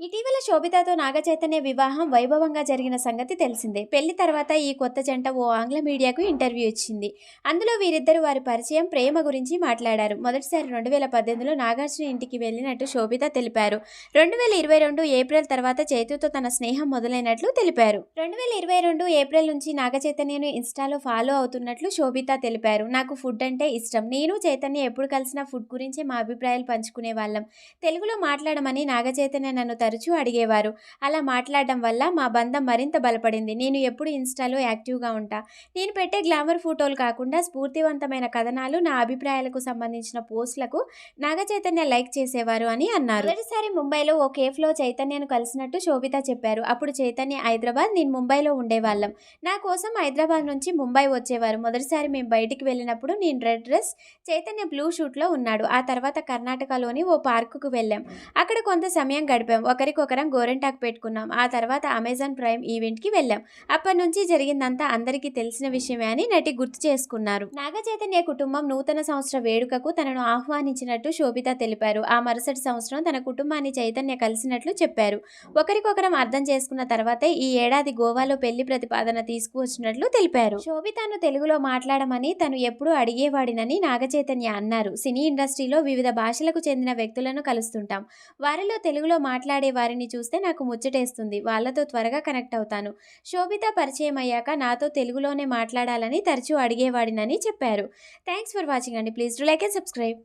ఇటీవల శోభితతో నాగచైతన్య వివాహం వైభవంగా జరిగిన సంగతి తెలిసిందే. పెళ్ళి తర్వాత ఈ కొత్త జంట ఓ ఆంగ్ల మీడియాకు ఇంటర్వ్యూ ఇచ్చింది. అందులో వీరిద్దరు వారి పరిచయం ప్రేమ గురించి మాట్లాడారు. మొదటిసారి రెండు వేల పద్దెనిమిదిలో నాగార్జున ఇంటికి వెళ్ళినట్టు శోభిత తెలిపారు. రెండు వేల ఇరవై రెండు ఏప్రిల్ తర్వాత చైతుతో తన స్నేహం మొదలైనట్లు తెలిపారు. రెండు వేల ఇరవై రెండు ఏప్రిల్ నుంచి నాగచైతన్యను ఇన్స్టాలో ఫాలో అవుతున్నట్లు శోభిత తెలిపారు. నాకు ఫుడ్ అంటే ఇష్టం. నేను చైతన్య ఎప్పుడు కలిసిన ఫుడ్ గురించి మా అభిప్రాయాలు పంచుకునే వాళ్ళం. తెలుగులో మాట్లాడమని నాగచైతన్య నన్ను తరచూ అడిగేవారు. అలా మాట్లాడడం వల్ల మా బంధం మరింత బలపడింది. నేను ఎప్పుడు ఇన్స్టాలో యాక్టివ్గా ఉంటా. నేను పెట్టే గ్లామర్ ఫోటోలు కాకుండా స్ఫూర్తివంతమైన కథనాలు నా అభిప్రాయాలకు సంబంధించిన పోస్టులకు నాగచైతన్య లైక్ చేసేవారు అని అన్నారు. మొదటిసారి ముంబైలో ఓ కేఫ్లో చైతన్యను కలిసినట్టు శోభిత చెప్పారు. అప్పుడు చైతన్య హైదరాబాద్ నేను ముంబైలో ఉండేవాళ్ళం. నా కోసం హైదరాబాద్ నుంచి ముంబై వచ్చేవారు. మొదటిసారి మేము బయటికి వెళ్ళినప్పుడు నేను రెడ్ డ్రెస్ చైతన్య బ్లూ షూట్లో ఉన్నాడు. ఆ తర్వాత కర్ణాటకలోని ఓ పార్కుకు వెళ్ళాం. అక్కడ కొంత సమయం గడిపాం. ఒకరికొకరం గోరెంటాకు పెట్టుకున్నాం. ఆ తర్వాత అమెజాన్ ప్రైమ్ ఈవెంట్కి వెళ్ళాం. అప్పటి నుంచి జరిగిందంతా అందరికీ తెలిసిన విషయమే అని నటి గుర్తు చేసుకున్నారు. నాగచైతన్య కుటుంబం నూతన సంవత్సర వేడుకకు తనను ఆహ్వానించినట్టు శోభిత తెలిపారు. ఆ మరుసటి సంవత్సరం తన కుటుంబాన్ని చైతన్య కలిసినట్లు చెప్పారు. ఒకరికొకరం అర్థం చేసుకున్న తర్వాతే ఈ ఏడాది గోవాలో పెళ్ళి ప్రతిపాదన తీసుకువచ్చినట్లు తెలిపారు. శోభితను తెలుగులో మాట్లాడమని తను ఎప్పుడూ అడిగేవాడినని నాగచైతన్య అన్నారు. సినీ ఇండస్ట్రీలో వివిధ భాషలకు చెందిన వ్యక్తులను కలుస్తుంటాం. వారిలో తెలుగులో మాట్లాడే వారిని చూస్తే నాకు ముచ్చటేస్తుంది. వాళ్ళతో త్వరగా కనెక్ట్ అవుతాను. శోభిత పరిచయం అయ్యాక నాతో తెలుగులోనే మాట్లాడాలని తరచూ అడిగేవాడినని చెప్పారు. థ్యాంక్స్ ఫర్ వాచింగ్ అండి. Please do like and subscribe.